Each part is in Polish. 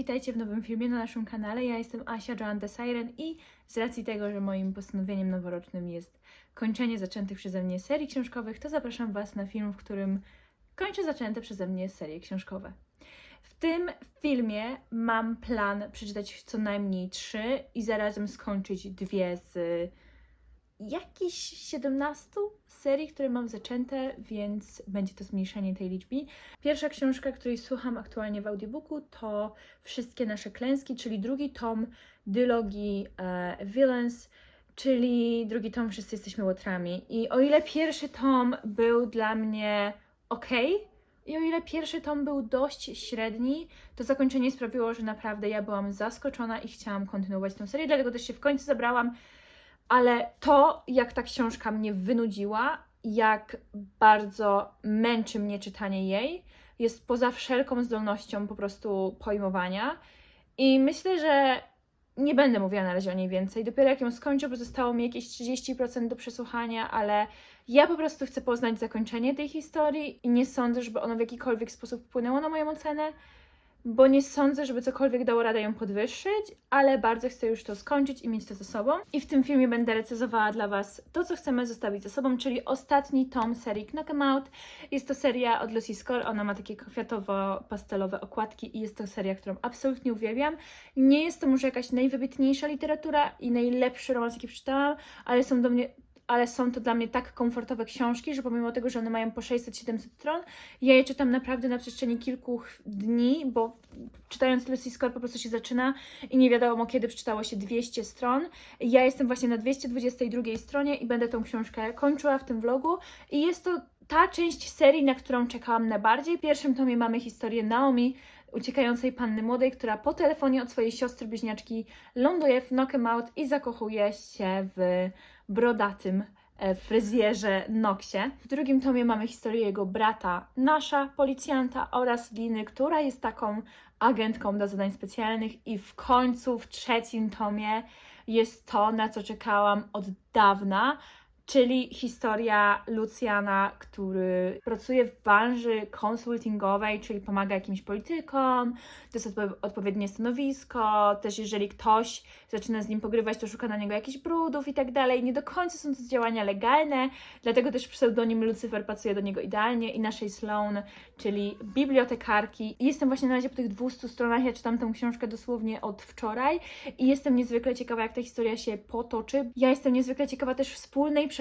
Witajcie w nowym filmie na naszym kanale. Ja jestem Asia Joan the Siren i z racji tego, że moim postanowieniem noworocznym jest kończenie zaczętych przeze mnie serii książkowych, to zapraszam Was na film, w którym kończę zaczęte przeze mnie serie książkowe. W tym filmie mam plan przeczytać co najmniej trzy i zarazem skończyć dwie z jakichś 17 serii, które mam zaczęte, więc będzie to zmniejszenie tej liczby. Pierwsza książka, której słucham aktualnie w audiobooku, to Wszystkie nasze klęski, czyli drugi tom dylogii e, Villains, czyli drugi tom Wszyscy jesteśmy łotrami. I o ile pierwszy tom był dla mnie ok, i o ile pierwszy tom był dość średni, to zakończenie sprawiło, że naprawdę ja byłam zaskoczona i chciałam kontynuować tę serię, dlatego też się w końcu zabrałam. Ale to, jak ta książka mnie wynudziła, jak bardzo męczy mnie czytanie jej, jest poza wszelką zdolnością po prostu pojmowania. I myślę, że nie będę mówiła na razie o niej więcej. Dopiero jak ją skończę, bo zostało mi jakieś 30% do przesłuchania, ale ja po prostu chcę poznać zakończenie tej historii i nie sądzę, żeby ono w jakikolwiek sposób wpłynęło na moją ocenę, bo nie sądzę, żeby cokolwiek dało radę ją podwyższyć, ale bardzo chcę już to skończyć i mieć to ze sobą. I w tym filmie będę recenzowała dla Was to, co chcemy zostawić ze sobą, czyli ostatni tom serii Knock 'em Out. Jest to seria od Lucy Score, ona ma takie kwiatowo-pastelowe okładki i jest to seria, którą absolutnie uwielbiam. Nie jest to może jakaś najwybitniejsza literatura i najlepszy romans, jaki przeczytałam, ale są do mnie ale są to dla mnie tak komfortowe książki, że pomimo tego, że one mają po 600-700 stron, ja je czytam naprawdę na przestrzeni kilku dni, bo czytając Lucy Score po prostu się zaczyna i nie wiadomo kiedy przeczytało się 200 stron. Ja jestem właśnie na 222 stronie i będę tą książkę kończyła w tym vlogu i jest to ta część serii, na którą czekałam najbardziej. W pierwszym tomie mamy historię Naomi, uciekającej panny młodej, która po telefonie od swojej siostry bliźniaczki ląduje w Knock 'em Out i zakochuje się w brodatym e, fryzjerze Noxie. W drugim tomie mamy historię jego brata Nasza, policjanta oraz Liny, która jest taką agentką do zadań specjalnych i w końcu w trzecim tomie jest to, na co czekałam od dawna, czyli historia Lucjana, który pracuje w branży konsultingowej, czyli pomaga jakimś politykom, to jest odpo- odpowiednie stanowisko, też jeżeli ktoś zaczyna z nim pogrywać, to szuka na niego jakichś brudów i tak dalej. Nie do końca są to działania legalne, dlatego też pseudonim Lucifer pasuje do niego idealnie i naszej Sloan, czyli bibliotekarki. Jestem właśnie na razie po tych 200 stronach, ja czytam tę książkę dosłownie od wczoraj i jestem niezwykle ciekawa, jak ta historia się potoczy. Ja jestem niezwykle ciekawa też wspólnej przeszłości,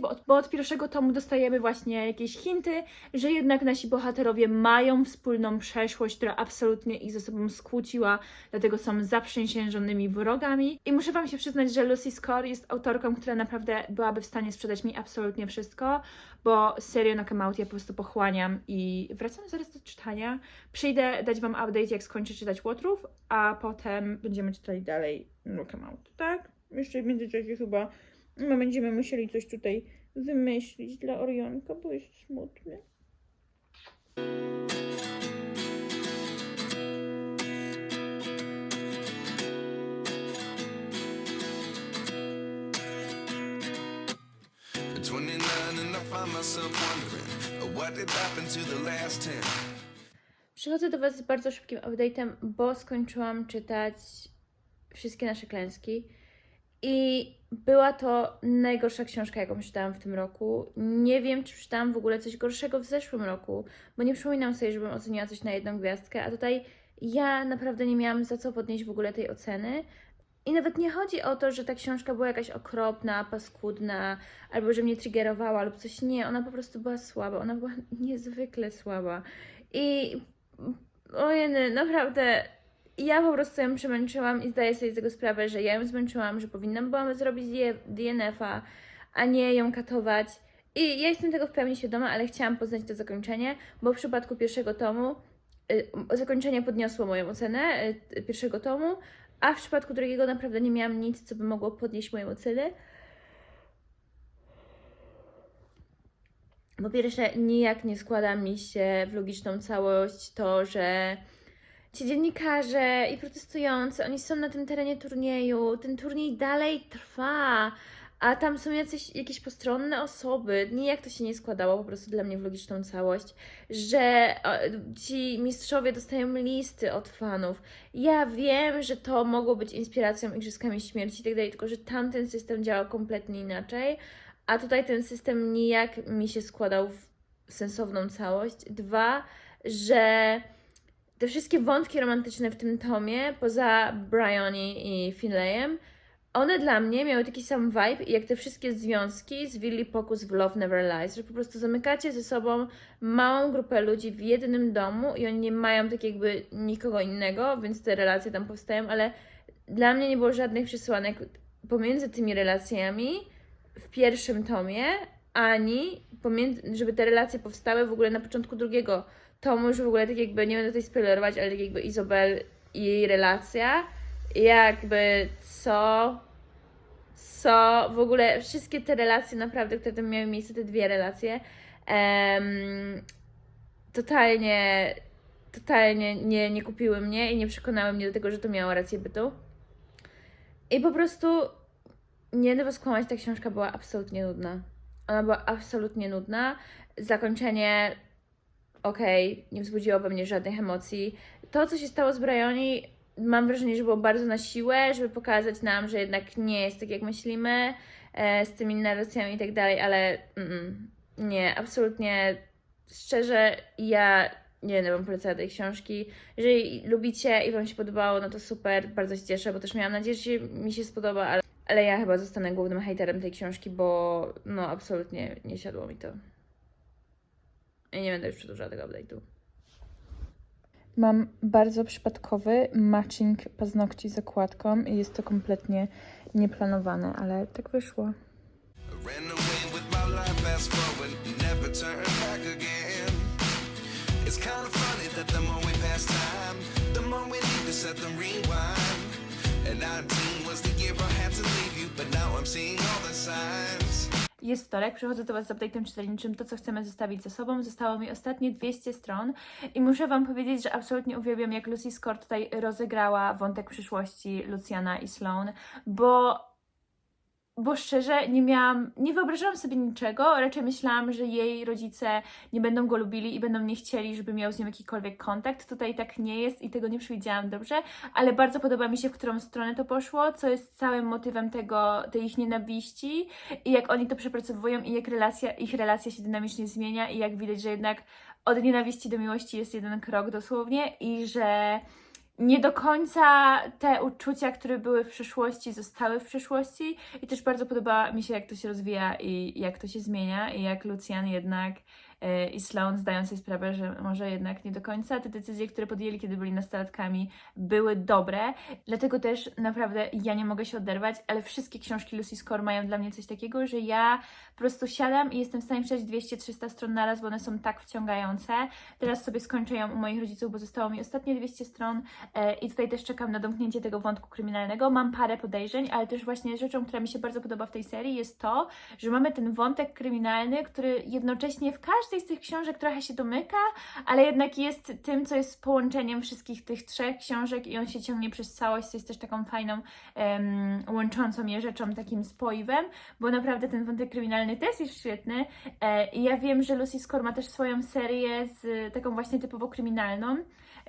bo od, bo od pierwszego tomu dostajemy właśnie jakieś hinty, że jednak nasi bohaterowie mają wspólną przeszłość, która absolutnie ich ze sobą skłóciła, dlatego są zaprzysiężonymi wrogami. I muszę Wam się przyznać, że Lucy Score jest autorką, która naprawdę byłaby w stanie sprzedać mi absolutnie wszystko, bo serię 'em Out ja po prostu pochłaniam i wracamy zaraz do czytania. Przyjdę dać Wam update, jak skończę czytać Łotrów, a potem będziemy czytali dalej Knock Out, tak? Jeszcze w międzyczasie chyba no, będziemy musieli coś tutaj wymyślić dla Orionka, bo jest smutny. At 29 and I find myself wondering what did happen to the last 10. Przychodzę do Was z bardzo szybkim update'em, bo skończyłam czytać wszystkie nasze klęski. I była to najgorsza książka, jaką czytałam w tym roku. Nie wiem, czy czytałam w ogóle coś gorszego w zeszłym roku, bo nie przypominam sobie, żebym oceniła coś na jedną gwiazdkę, a tutaj ja naprawdę nie miałam za co podnieść w ogóle tej oceny. I nawet nie chodzi o to, że ta książka była jakaś okropna, paskudna, albo że mnie triggerowała lub coś. Nie, ona po prostu była słaba. Ona była niezwykle słaba. I ojeny, naprawdę ja po prostu ją przemęczyłam i zdaję sobie z tego sprawę, że ja ją zmęczyłam, że powinnam byłam zrobić DNF-a, a nie ją katować. I ja jestem tego w pełni świadoma, ale chciałam poznać to zakończenie, bo w przypadku pierwszego tomu y, zakończenie podniosło moją ocenę y, pierwszego tomu, a w przypadku drugiego naprawdę nie miałam nic, co by mogło podnieść moją ocenę. Po pierwsze, nijak nie składa mi się w logiczną całość to, że ci dziennikarze i protestujący, oni są na tym terenie turnieju, ten turniej dalej trwa, a tam są jacyś, jakieś postronne osoby. Nijak to się nie składało po prostu dla mnie w logiczną całość, że ci mistrzowie dostają listy od fanów. Ja wiem, że to mogło być inspiracją Igrzyskami Śmierci i tak dalej, tylko że tamten system działa kompletnie inaczej, a tutaj ten system nijak mi się składał w sensowną całość. Dwa, że te wszystkie wątki romantyczne w tym tomie, poza Bryony i Finlayem, one dla mnie miały taki sam vibe, jak te wszystkie związki z Willy Pocus w Love Never Lies, że po prostu zamykacie ze sobą małą grupę ludzi w jednym domu i oni nie mają tak jakby nikogo innego, więc te relacje tam powstają, ale dla mnie nie było żadnych przesłanek pomiędzy tymi relacjami w pierwszym tomie, ani pomiędzy, żeby te relacje powstały w ogóle na początku drugiego tomu, już w ogóle tak jakby, nie będę tutaj spoilerować, ale tak jakby Izabel i jej relacja, jakby co, co, w ogóle wszystkie te relacje naprawdę, które tam miały miejsce, te dwie relacje, em, totalnie, totalnie nie, nie kupiły mnie i nie przekonały mnie do tego, że to miało rację bytu. I po prostu, nie będę was kłamać, ta książka była absolutnie nudna. Ona była absolutnie nudna. Zakończenie, okej, nie wzbudziło we mnie żadnych emocji. To, co się stało z Bryony, mam wrażenie, że było bardzo na siłę, żeby pokazać nam, że jednak nie jest tak, jak myślimy, e, z tymi narracjami i tak dalej, ale mm, nie, absolutnie, szczerze, ja nie będę Wam polecała tej książki. Jeżeli lubicie i Wam się podobało, no to super, bardzo się cieszę, bo też miałam nadzieję, że mi się spodoba, ale, ale ja chyba zostanę głównym haterem tej książki, bo no absolutnie nie siadło mi to. I nie będę już przedłużała tego update'u. Mam bardzo przypadkowy matching paznokci z okładką i jest to kompletnie nieplanowane, ale tak wyszło. And 19 was the year I had to leave you, but now I'm seeing. Jest wtorek, przychodzę do Was z update'em czytelniczym, to co chcemy zostawić za sobą. Zostało mi ostatnie 200 stron i muszę Wam powiedzieć, że absolutnie uwielbiam, jak Lucy Score tutaj rozegrała wątek przyszłości Luciana i Sloane, bo bo szczerze nie miałam, nie wyobrażałam sobie niczego, raczej myślałam, że jej rodzice nie będą go lubili i będą nie chcieli, żeby miał z nią jakikolwiek kontakt. Tutaj tak nie jest i tego nie przewidziałam dobrze, ale bardzo podoba mi się, w którą stronę to poszło, co jest całym motywem tego, tej ich nienawiści i jak oni to przepracowują i jak relacja, ich relacja się dynamicznie zmienia i jak widać, że jednak od nienawiści do miłości jest jeden krok dosłownie i że nie do końca te uczucia, które były w przeszłości, zostały w przeszłości. I też bardzo podoba mi się, jak to się rozwija i jak to się zmienia, i jak Lucian jednak i Sloan zdają sobie sprawę, że może jednak nie do końca te decyzje, które podjęli, kiedy byli nastolatkami, były dobre. Dlatego też naprawdę ja nie mogę się oderwać, ale wszystkie książki Lucy Score mają dla mnie coś takiego, że ja po prostu siadam i jestem w stanie przeczytać 200-300 stron naraz, bo one są tak wciągające. Teraz sobie skończę ją u moich rodziców, bo zostało mi ostatnie 200 stron e, i tutaj też czekam na domknięcie tego wątku kryminalnego. Mam parę podejrzeń, ale też właśnie rzeczą, która mi się bardzo podoba w tej serii jest to, że mamy ten wątek kryminalny, który jednocześnie w każdej z tych książek trochę się domyka, ale jednak jest tym, co jest połączeniem wszystkich tych trzech książek i on się ciągnie przez całość, co jest też taką fajną, em, łączącą je rzeczą, takim spoiwem, bo naprawdę ten wątek kryminalny też jest świetny e, i ja wiem, że Lucy Score ma też swoją serię z taką właśnie typowo kryminalną,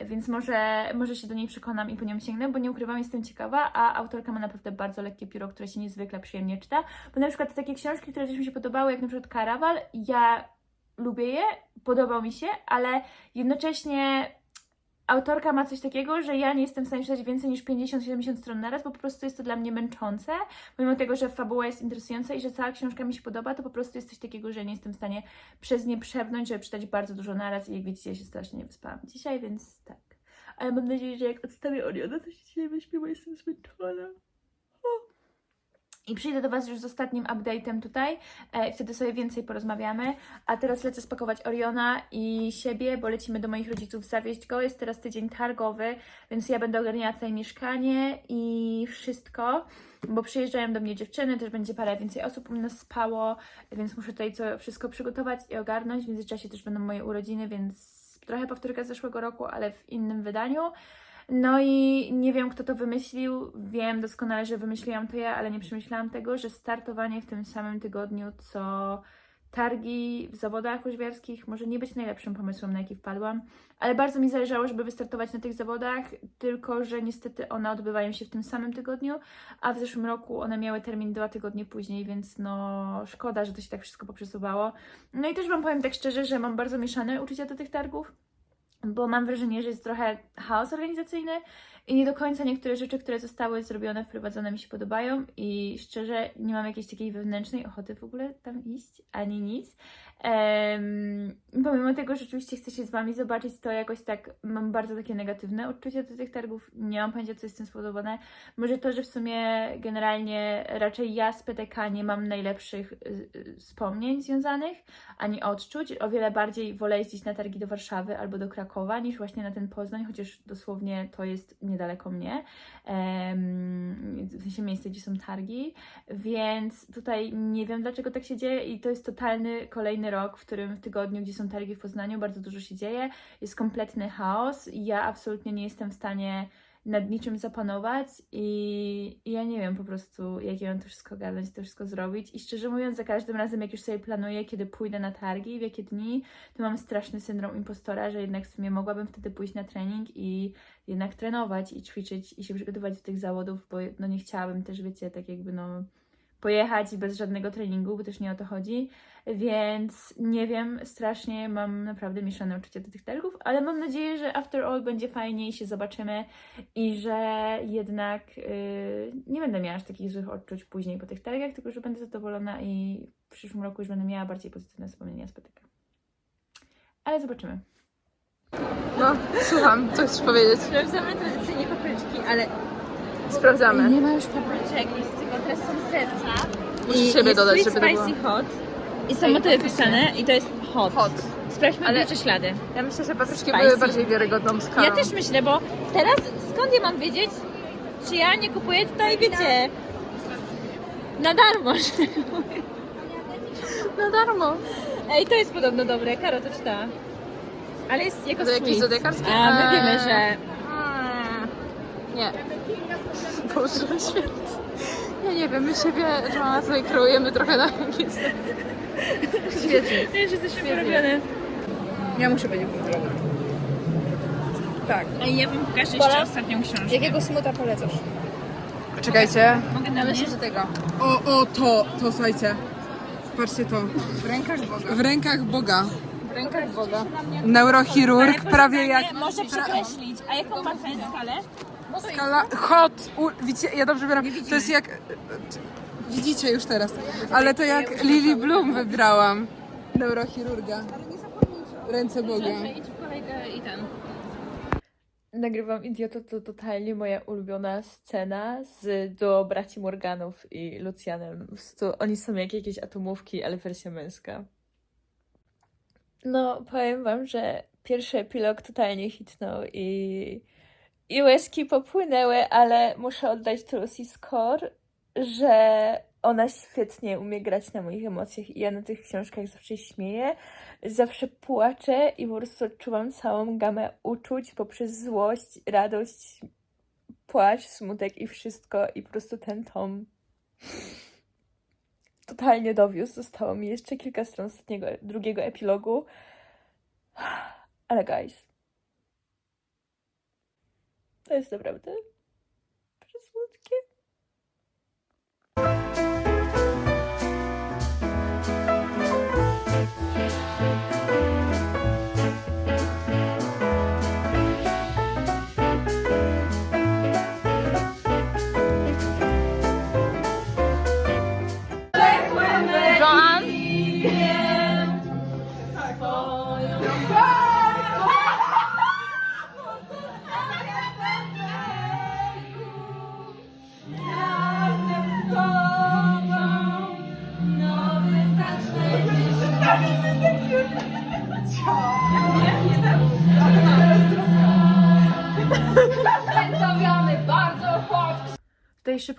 więc może, może się do niej przekonam i po nią sięgnę, bo nie ukrywam, jestem ciekawa, a autorka ma naprawdę bardzo lekkie pióro, które się niezwykle przyjemnie czyta, bo na przykład takie książki, które też mi się podobały, jak na przykład Karawal, ja lubię je, podobał mi się, ale jednocześnie autorka ma coś takiego, że ja nie jestem w stanie czytać więcej niż 50-70 stron naraz, bo po prostu jest to dla mnie męczące. Mimo tego, że fabuła jest interesująca i że cała książka mi się podoba, to po prostu jest coś takiego, że nie jestem w stanie przez nie przepnąć, żeby czytać bardzo dużo naraz i jak widzicie, ja się strasznie nie wyspałam dzisiaj, więc tak. Ale mam nadzieję, że jak odstawię Oriona, to się dzisiaj wyśpię, bo jestem zmęczona. I przyjdę do Was już z ostatnim update'em tutaj, e, wtedy sobie więcej porozmawiamy. A teraz lecę spakować Oriona i siebie, bo lecimy do moich rodziców zawieźć go. Jest teraz tydzień targowy, więc ja będę ogarniała tutaj mieszkanie i wszystko, bo przyjeżdżają do mnie dziewczyny, też będzie parę więcej osób u nas spało, więc muszę tutaj co wszystko przygotować i ogarnąć. W międzyczasie też będą moje urodziny, więc trochę powtórka z zeszłego roku, ale w innym wydaniu. No i nie wiem, kto to wymyślił. Wiem doskonale, że wymyśliłam to ja, ale nie przemyślałam tego, że startowanie w tym samym tygodniu, co targi w zawodach łyżwiarskich może nie być najlepszym pomysłem, na jaki wpadłam, ale bardzo mi zależało, żeby wystartować na tych zawodach, tylko że niestety one odbywają się w tym samym tygodniu, a w zeszłym roku one miały termin dwa tygodnie później, więc no szkoda, że to się tak wszystko poprzesuwało. No i też Wam powiem tak szczerze, że mam bardzo mieszane uczucia do tych targów, bo mam wrażenie, że jest trochę chaos organizacyjny i nie do końca niektóre rzeczy, które zostały zrobione, wprowadzone mi się podobają i szczerze nie mam jakiejś takiej wewnętrznej ochoty w ogóle tam iść, ani nic. Em, pomimo tego, że rzeczywiście chcę się z Wami zobaczyć, to jakoś tak mam bardzo takie negatywne odczucia do tych targów. Nie mam pojęcia, co jest tym spowodowane. Może to, że w sumie generalnie raczej ja z PTK nie mam najlepszych y, y, wspomnień związanych, ani odczuć. O wiele bardziej wolę jeździć na targi do Warszawy albo do Krakowa niż właśnie na ten Poznań, chociaż dosłownie to jest niedaleko mnie. W sensie miejsce, gdzie są targi. Więc tutaj nie wiem, dlaczego tak się dzieje i to jest totalny kolejny rok, w którym w tygodniu, gdzie są targi w Poznaniu, bardzo dużo się dzieje. Jest kompletny chaos i ja absolutnie nie jestem w stanie nad niczym zapanować i i ja nie wiem po prostu, jak ja mam to wszystko ogarnąć, to wszystko zrobić. I szczerze mówiąc, za każdym razem, jak już sobie planuję, kiedy pójdę na targi, w jakie dni, to mam straszny syndrom impostora, że jednak w sumie mogłabym wtedy pójść na trening i jednak trenować i ćwiczyć i się przygotować do tych zawodów, bo no nie chciałabym też, wiecie, tak jakby no pojechać bez żadnego treningu, bo też nie o to chodzi. Więc nie wiem, strasznie mam naprawdę mieszane uczucia do tych targów, ale mam nadzieję, że after all będzie fajnie i się zobaczymy i że jednak yy, nie będę miała aż takich złych odczuć później po tych targach, tylko że będę zadowolona i w przyszłym roku już będę miała bardziej pozytywne wspomnienia z PTK. Ale zobaczymy. No, słucham, co chcesz powiedzieć? Sprawdzamy tradycyjnie papryczki, ale Sprawdzamy. nie ma już papryczek, jest tylko teraz są serca. Musisz siebie dodać, żeby to było. hot. I są motywy pisane i to jest hot. Hot. Sprawdźmy Ale- Ale... ślady. Ja myślę, że papryczki Spicy. były bardziej wiarygodną skalą. Ja też myślę, bo teraz skąd ja mam wiedzieć, czy ja nie kupuję tutaj, wiecie, na darmo. że tak. Na darmo. Ej, to jest podobno dobre, Karo to czyta. Ale jest jako To jakieś sweet. A my Eee. wiemy, że... Nie. Boże święty. Ja nie wiem, my siebie, że ona tutaj kreujemy trochę na angielskim. Świetnie. Wiesz, że jesteśmy porobione. Ja muszę być porobiona. Tak. Ej, ja wam pokażę jeszcze ostatnią książkę. Jakiego smuta polecasz? Czekajcie. Mogę na mnie? że tego. O, o, to, to słuchajcie. Patrzcie to. W rękach Boga. W rękach Boga. W rękach Boga. Neurochirurg, prawie jak Może przekreślić. A jaką ma ten skalę? Skala. Hot! U, widzicie, ja dobrze wybrałam. To jest jak. Widzicie już teraz. Ale to jak Lily Bloom wybrałam. Neurochirurga. Ręce Boga. Idź w kolejkę i ten. Nagrywam Idiota to totalnie moja ulubiona scena z do braci Morganów i Lucjanem. Po prostu oni są jak jakieś atomówki, ale wersja męska. No, powiem wam, że pierwszy epilog totalnie hitnął i, i łezki popłynęły, ale muszę oddać Lucy Score, że ona świetnie umie grać na moich emocjach i ja na tych książkach zawsze śmieję, zawsze płaczę i po prostu odczuwam całą gamę uczuć poprzez złość, radość, płacz, smutek i wszystko i po prostu ten tom totalnie dowiózł. Zostało mi jeszcze kilka stron ostatniego, drugiego epilogu. Ale guys, to jest naprawdę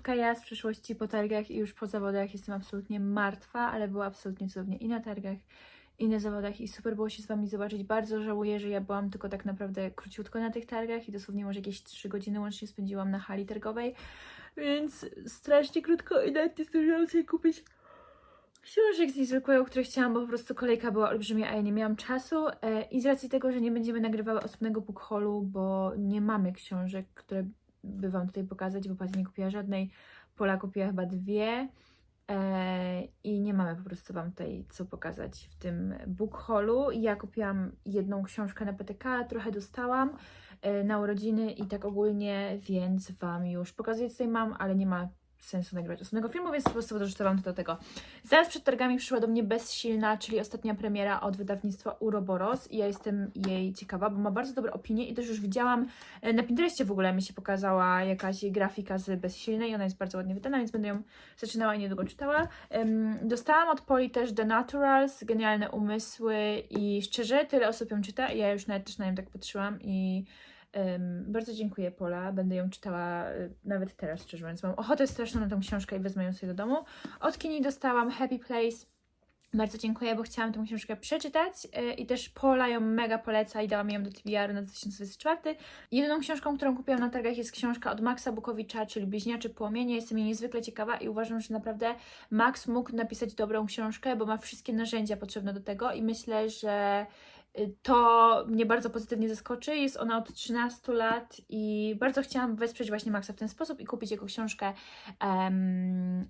Szybka ja z przyszłości po targach i już po zawodach jestem absolutnie martwa, ale była absolutnie cudownie i na targach, innych zawodach i super było się z Wami zobaczyć. Bardzo żałuję, że ja byłam tylko tak naprawdę króciutko na tych targach i dosłownie może jakieś 3 godziny łącznie spędziłam na hali targowej, więc strasznie krótko i nawet nie zdążyłam sobie kupić książek z niezwykłego, które chciałam, bo po prostu kolejka była olbrzymia, a ja nie miałam czasu. E, I z racji tego, że nie będziemy nagrywały osobnego book haulu, bo nie mamy książek, które by Wam tutaj pokazać, bo Patty nie kupiła żadnej, Pola kupiła chyba dwie. E, I nie mamy po prostu Wam tutaj co pokazać w tym book haulu. Ja kupiłam jedną książkę na PTK, trochę dostałam e, na urodziny i tak ogólnie, więc Wam już pokazuję, co tutaj mam, ale nie ma sensu nagrywać osobnego filmu, więc po prostu dorzucałam to do tego. Zaraz przed targami przyszła do mnie Bezsilna, czyli ostatnia premiera od wydawnictwa Uroboros i ja jestem jej ciekawa, bo ma bardzo dobre opinie i też już widziałam, e, na Pinterestie w ogóle mi się pokazała jakaś grafika z Bezsilnej ona jest bardzo ładnie wydana, więc będę ją zaczynała i niedługo czytała. Dostałam od Poli też The Naturals, Genialne Umysły i szczerze, tyle osób ją czyta i ja już nawet też na nią tak patrzyłam i bardzo dziękuję Pola, będę ją czytała y, nawet teraz, szczerze mówiąc. Mam ochotę straszną na tą książkę i wezmę ją sobie do domu. Od Kini dostałam Happy Place. Bardzo dziękuję, bo chciałam tę książkę przeczytać y, i też Pola ją mega poleca i dała mi ją do TBR na 2024. Jedyną książką, którą kupiłam na targach jest książka od Maxa Bukowicza, czyli Bliźniaczy Płomienie. Jestem jej niezwykle ciekawa i uważam, że naprawdę Max mógł napisać dobrą książkę, bo ma wszystkie narzędzia potrzebne do tego i myślę, że to mnie bardzo pozytywnie zaskoczy. Jest ona od 13 lat i bardzo chciałam wesprzeć właśnie Maxa w ten sposób i kupić jego książkę,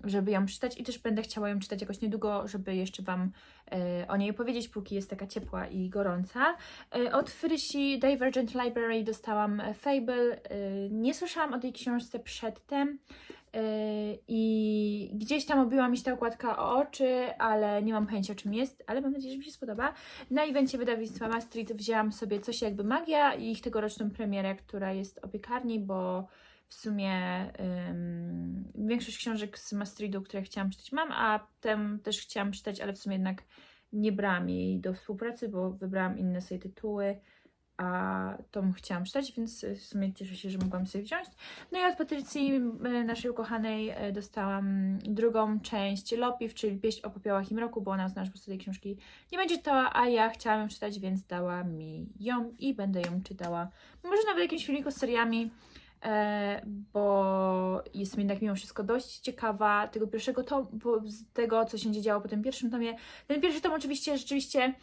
żeby ją czytać i też będę chciała ją czytać jakoś niedługo, żeby jeszcze Wam e, o niej opowiedzieć, póki jest taka ciepła i gorąca. E, Od Frysi Divergent Library dostałam Fable. E, Nie słyszałam o tej książce przedtem. Yy, I gdzieś tam obiła mi się ta okładka o oczy, ale nie mam pojęcia o czym jest, ale mam nadzieję, że mi się spodoba. Na evencie wydawnictwa Maastricht wzięłam sobie coś jakby magia i ich tegoroczną premierę, która jest o piekarni, bo w sumie ym, większość książek z Maastrichtu, które chciałam czytać mam, a tę też chciałam czytać, ale w sumie jednak nie brałam jej do współpracy, bo wybrałam inne sobie tytuły, a tą chciałam czytać, więc w sumie cieszę się, że mogłam sobie wziąć. No i od Patrycji, e, naszej ukochanej, e, dostałam drugą część Lopiw, czyli Pieśń o popiołach i mroku, bo ona uznała, że po prostu tej książki nie będzie czytała, a ja chciałam ją czytać, więc dała mi ją i będę ją czytała. Może nawet jakimś filmiku z seriami, e, bo jestem jednak mimo wszystko dość ciekawa tego pierwszego tomu, tego, co się będzie działo po tym pierwszym tomie. Ten pierwszy tom oczywiście rzeczywiście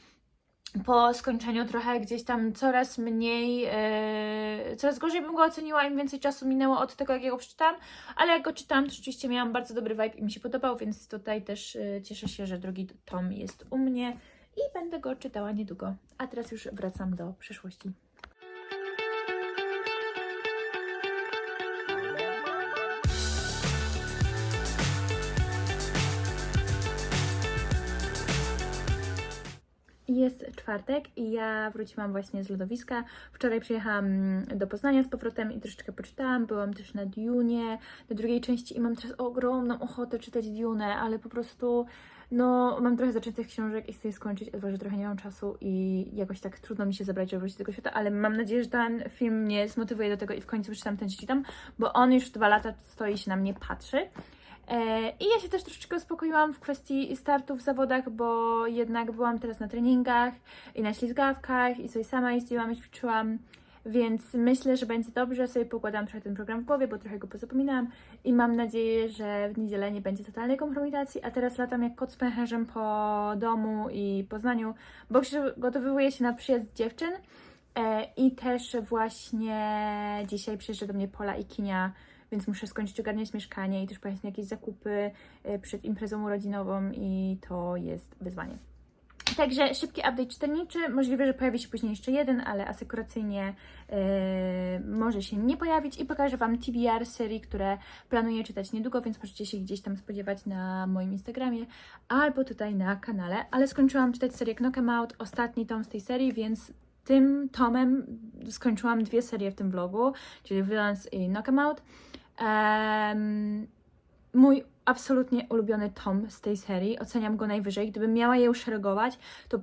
po skończeniu trochę gdzieś tam coraz mniej, e, coraz gorzej bym go oceniła, im więcej czasu minęło od tego, jak ja go przeczytałam, ale jak go czytałam, to rzeczywiście miałam bardzo dobry vibe i mi się podobał, więc tutaj też e, cieszę się, że drugi tom jest u mnie i będę go czytała niedługo. A teraz już wracam do przeszłości. Jest czwartek i ja wróciłam właśnie z lodowiska. Wczoraj przyjechałam do Poznania z powrotem i troszeczkę poczytałam. Byłam też na Dune, na drugiej części i mam teraz ogromną ochotę czytać Dune, ale po prostu no mam trochę zaczętych książek i chcę je skończyć, a że trochę nie mam czasu i jakoś tak trudno mi się zabrać, żeby wrócić do tego świata, ale mam nadzieję, że ten film mnie zmotywuje do tego i w końcu przeczytam ten czytam, bo on już dwa lata stoi się na mnie patrzy. E, I ja się też troszeczkę uspokoiłam w kwestii startów w zawodach, bo jednak byłam teraz na treningach i na ślizgawkach i sobie sama jeździłam i ćwiczyłam, więc myślę, że będzie dobrze. Sobie pokładam trochę ten program w głowie, bo trochę go pozapominałam i mam nadzieję, że w niedzielę nie będzie totalnej kompromitacji, a teraz latam jak kot z pęcherzem po domu i Poznaniu, bo przygotowuję się na przyjazd dziewczyn e, i też właśnie dzisiaj przyjeżdża do mnie Pola i Kinia, więc muszę skończyć ogarniać mieszkanie i też pojechać na jakieś zakupy e, przed imprezą urodzinową i to jest wyzwanie. Także szybki update czytelniczy. Możliwe, że pojawi się później jeszcze jeden, ale asekuracyjnie e, może się nie pojawić i pokażę Wam TBR serii, które planuję czytać niedługo, więc możecie się gdzieś tam spodziewać na moim Instagramie albo tutaj na kanale. Ale skończyłam czytać serię Knock 'em Out, ostatni tom z tej serii, więc tym tomem skończyłam dwie serie w tym vlogu, czyli Villains i Knock 'em Out. Em, mój absolutnie ulubiony tom z tej serii. Oceniam go najwyżej. Gdybym miała je uszeregować, to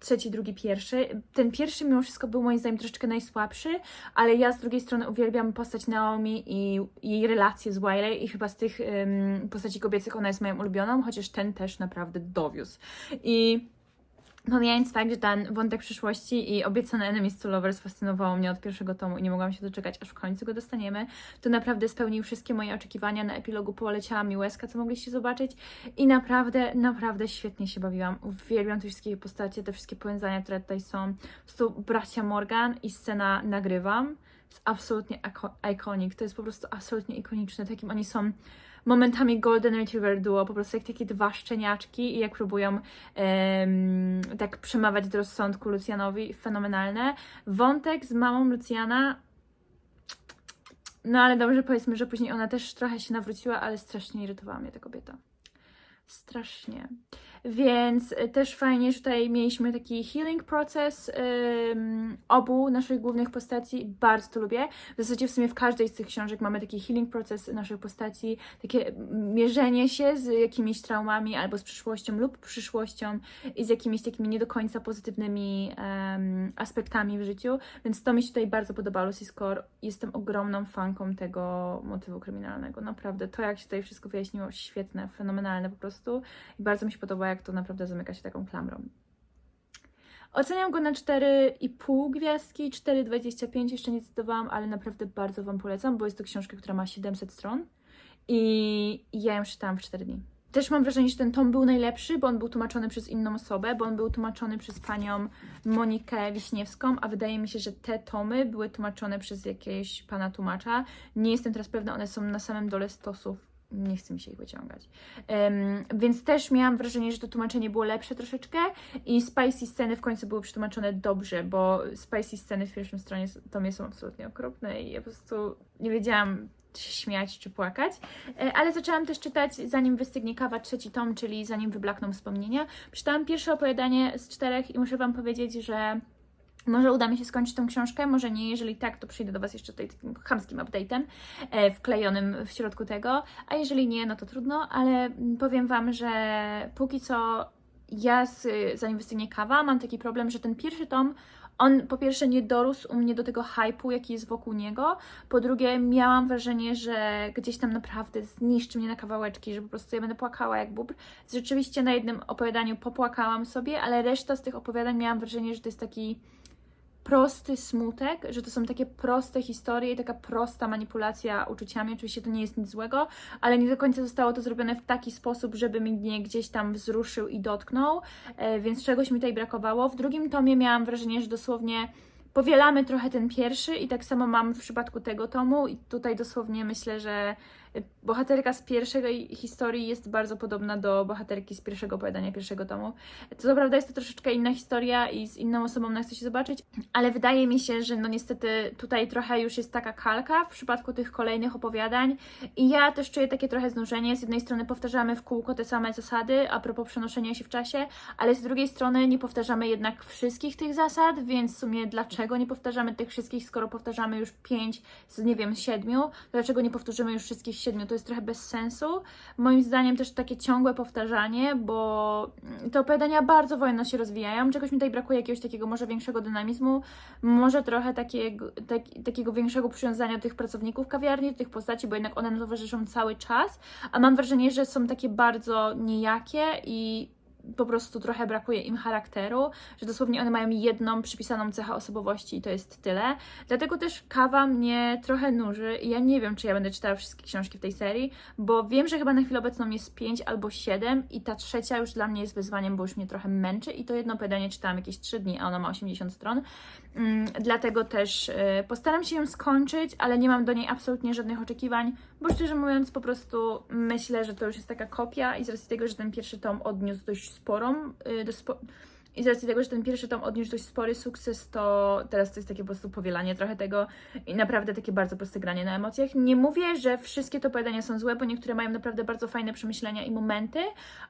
trzeci, drugi, pierwszy. Ten pierwszy mimo wszystko był moim zdaniem troszeczkę najsłabszy, ale ja z drugiej strony uwielbiam postać Naomi i jej relacje z Wiley i chyba z tych ym, postaci kobiecych ona jest moją ulubioną, chociaż ten też naprawdę dowiózł. I Pomijając fakt, że ten wątek przyszłości i obiecane Enemies to Lovers fascynowało mnie od pierwszego tomu i nie mogłam się doczekać, aż w końcu go dostaniemy, to naprawdę spełnił wszystkie moje oczekiwania. Na epilogu poleciała mi łezka, co mogliście zobaczyć i naprawdę, naprawdę świetnie się bawiłam. Uwielbiam te wszystkie postacie, te wszystkie powiązania, które tutaj są. Po prostu bracia Morgan i scena nagrywam jest absolutnie iconic. To jest po prostu absolutnie ikoniczne, takim oni są momentami Golden Retriever Duo, po prostu jak takie dwa szczeniaczki i jak próbują tak przemawiać do rozsądku Lucjanowi, fenomenalne. Wątek z mamą Lucjana no ale dobrze powiedzmy, że później ona też trochę się nawróciła, ale strasznie irytowała mnie ta kobieta. Strasznie. Więc y, też fajnie, że tutaj mieliśmy taki healing proces ym, obu naszych głównych postaci. Bardzo to lubię. W zasadzie w sumie w każdej z tych książek mamy taki healing proces naszych postaci, takie mierzenie się z jakimiś traumami albo z przyszłością lub przyszłością i z jakimiś takimi nie do końca pozytywnymi em, aspektami w życiu. Więc to mi się tutaj bardzo podoba, Lucy Score. Jestem ogromną fanką tego motywu kryminalnego. Naprawdę, to jak się tutaj wszystko wyjaśniło, świetne, fenomenalne po prostu. I bardzo mi się podoba, jak to naprawdę zamyka się taką klamrą. Oceniam go na 4,5 gwiazdki, 4,25 jeszcze nie zdecydowałam, ale naprawdę bardzo Wam polecam, bo jest to książka, która ma 700 stron i ja ją czytałam w 4 dni. Też mam wrażenie, że ten tom był najlepszy, bo on był tłumaczony przez inną osobę, bo on był tłumaczony przez panią Monikę Wiśniewską, a wydaje mi się, że te tomy były tłumaczone przez jakiegoś pana tłumacza. Nie jestem teraz pewna, one są na samym dole stosów. Nie chcę mi się ich wyciągać. Em, więc też miałam wrażenie, że to tłumaczenie było lepsze troszeczkę i spicy sceny w końcu były przetłumaczone dobrze, bo spicy sceny w pierwszym stronie tomie są absolutnie okropne i ja po prostu nie wiedziałam, czy śmiać, czy płakać. E, Ale zaczęłam też czytać, zanim wystygnie kawa, trzeci tom, czyli zanim wyblakną wspomnienia. Przeczytałam pierwsze opowiadanie z czterech i muszę Wam powiedzieć, że może uda mi się skończyć tą książkę, może nie. Jeżeli tak, to przyjdę do Was jeszcze tutaj takim chamskim update'em e, wklejonym w środku tego, a jeżeli nie, no to trudno, ale mm, powiem Wam, że póki co ja, z, zanim wystygnie kawa, mam taki problem, że ten pierwszy tom on po pierwsze nie dorósł u mnie do tego hypu, jaki jest wokół niego. Po drugie, miałam wrażenie, że gdzieś tam naprawdę zniszczy mnie na kawałeczki, że po prostu ja będę płakała jak bubr. Rzeczywiście na jednym opowiadaniu popłakałam sobie, ale reszta z tych opowiadań miałam wrażenie, że to jest taki prosty smutek, że to są takie proste historie i taka prosta manipulacja uczuciami. Oczywiście to nie jest nic złego, ale nie do końca zostało to zrobione w taki sposób, żeby mnie gdzieś tam wzruszył i dotknął, e, więc czegoś mi tutaj brakowało. W drugim tomie miałam wrażenie, że dosłownie powielamy trochę ten pierwszy i tak samo mam w przypadku tego tomu i tutaj dosłownie myślę, że bohaterka z pierwszej historii jest bardzo podobna do bohaterki z pierwszego opowiadania pierwszego tomu. Co prawda jest to troszeczkę inna historia i z inną osobą na chcę się zobaczyć, ale wydaje mi się, że no niestety tutaj trochę już jest taka kalka w przypadku tych kolejnych opowiadań i ja też czuję takie trochę znużenie. Z jednej strony powtarzamy w kółko te same zasady a propos przenoszenia się w czasie, ale z drugiej strony nie powtarzamy jednak wszystkich tych zasad, więc w sumie dlaczego nie powtarzamy tych wszystkich, skoro powtarzamy już pięć z nie wiem siedmiu, dlaczego nie powtórzymy już wszystkich siedmiu? To jest trochę bez sensu. Moim zdaniem też takie ciągłe powtarzanie, bo te opowiadania bardzo wolno się rozwijają. Czegoś mi tutaj brakuje, jakiegoś takiego może większego dynamizmu, może trochę takiego, tak, takiego większego przywiązania tych pracowników kawiarni, tych postaci, bo jednak one towarzyszą cały czas, a mam wrażenie, że są takie bardzo nijakie i po prostu trochę brakuje im charakteru, że dosłownie one mają jedną przypisaną cechę osobowości i to jest tyle. Dlatego też kawa mnie trochę nuży i ja nie wiem, czy ja będę czytała wszystkie książki w tej serii, bo wiem, że chyba na chwilę obecną jest 5 albo 7 i ta trzecia już dla mnie jest wyzwaniem, bo już mnie trochę męczy i to jedno opowiadanie czytałam jakieś 3 dni, a ono ma 80 stron. Mm, dlatego też y, postaram się ją skończyć, ale nie mam do niej absolutnie żadnych oczekiwań, bo szczerze mówiąc po prostu myślę, że to już jest taka kopia i z racji tego, że ten pierwszy tom odniósł dość sporą, y, do spo... I z racji tego, że ten pierwszy tom odniósł dość spory sukces, to teraz to jest takie po prostu powielanie trochę tego i naprawdę takie bardzo proste granie na emocjach. Nie mówię, że wszystkie te opowiadania są złe, bo niektóre mają naprawdę bardzo fajne przemyślenia i momenty,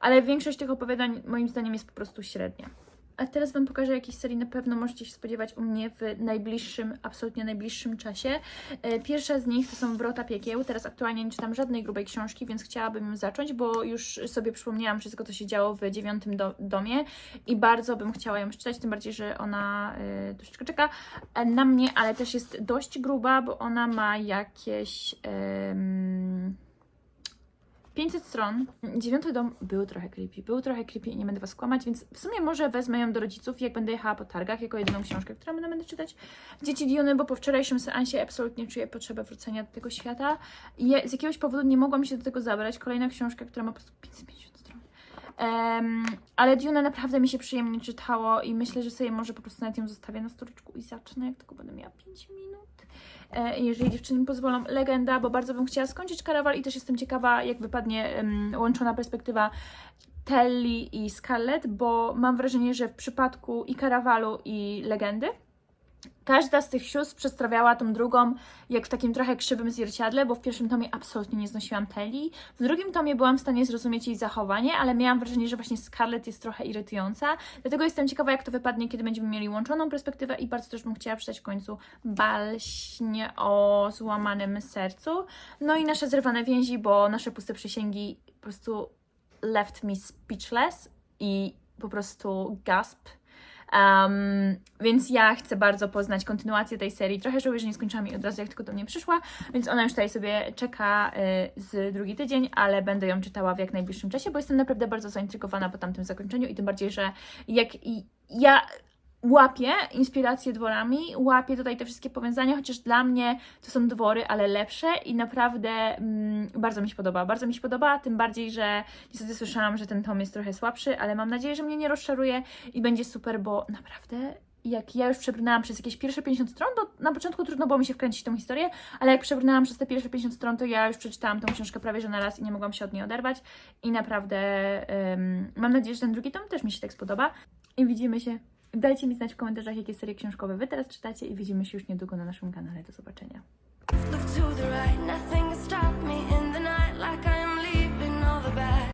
ale większość tych opowiadań moim zdaniem jest po prostu średnia. A teraz Wam pokażę jakieś serii, na pewno możecie się spodziewać u mnie w najbliższym, absolutnie najbliższym czasie. E, Pierwsza z nich to są Wrota Piekieł. Teraz aktualnie nie czytam żadnej grubej książki, więc chciałabym ją zacząć, bo już sobie przypomniałam wszystko, co się działo w dziewiątym do domie i bardzo bym chciała ją przeczytać, tym bardziej, że ona y, troszeczkę czeka na mnie, ale też jest dość gruba, bo ona ma jakieś... ym, 500 stron. Dziewiąty dom był trochę creepy. Był trochę creepy i nie będę was kłamać, więc w sumie może wezmę ją do rodziców, jak będę jechała po targach, jako jedyną książkę, którą będę, będę czytać. Dzieci Diony, bo po wczorajszym seansie absolutnie czuję potrzebę wrócenia do tego świata. I z jakiegoś powodu nie mogłam się do tego zabrać. Kolejna książka, która ma po prostu 550 Em, ale Dune naprawdę mi się przyjemnie czytało i myślę, że sobie może po prostu nawet ją zostawię na stoliczku i zacznę, jak tylko będę miała 5 minut. E, jeżeli dziewczyny mi pozwolą. Legenda, bo bardzo bym chciała skończyć Karawal i też jestem ciekawa, jak wypadnie em, łączona perspektywa Telly i Scarlett, bo mam wrażenie, że w przypadku i Karawalu i Legendy każda z tych sióstr przedstawiała tą drugą jak w takim trochę krzywym zwierciadle, bo w pierwszym tomie absolutnie nie znosiłam Telly. W drugim tomie byłam w stanie zrozumieć jej zachowanie, ale miałam wrażenie, że właśnie Scarlett jest trochę irytująca. Dlatego jestem ciekawa, jak to wypadnie, kiedy będziemy mieli łączoną perspektywę i bardzo też bym chciała przeczytać w końcu baśń o złamanym sercu. No i nasze zerwane więzi, bo nasze puste przysięgi po prostu left me speechless i po prostu gasp. Um, więc ja chcę bardzo poznać kontynuację tej serii. Trochę żałuję, że nie skończyłam jej od razu, jak tylko do mnie przyszła, więc ona już tutaj sobie czeka y, z drugi tydzień, ale będę ją czytała w jak najbliższym czasie, bo jestem naprawdę bardzo zaintrygowana po tamtym zakończeniu i tym bardziej, że jak i ja łapię inspirację dworami, łapię tutaj te wszystkie powiązania, chociaż dla mnie to są dwory, ale lepsze i naprawdę mm, bardzo mi się podoba. Bardzo mi się podoba, tym bardziej, że niestety słyszałam, że ten tom jest trochę słabszy, ale mam nadzieję, że mnie nie rozczaruje i będzie super, bo naprawdę jak ja już przebrnęłam przez jakieś pierwsze 50 stron, to na początku trudno było mi się wkręcić w tą historię, ale jak przebrnęłam przez te pierwsze 50 stron, to ja już przeczytałam tą książkę prawie że na raz i nie mogłam się od niej oderwać i naprawdę em, mam nadzieję, że ten drugi tom też mi się tak spodoba i widzimy się Dajcie mi znać w komentarzach, jakie serie książkowe Wy teraz czytacie i widzimy się już niedługo na naszym kanale. Do zobaczenia.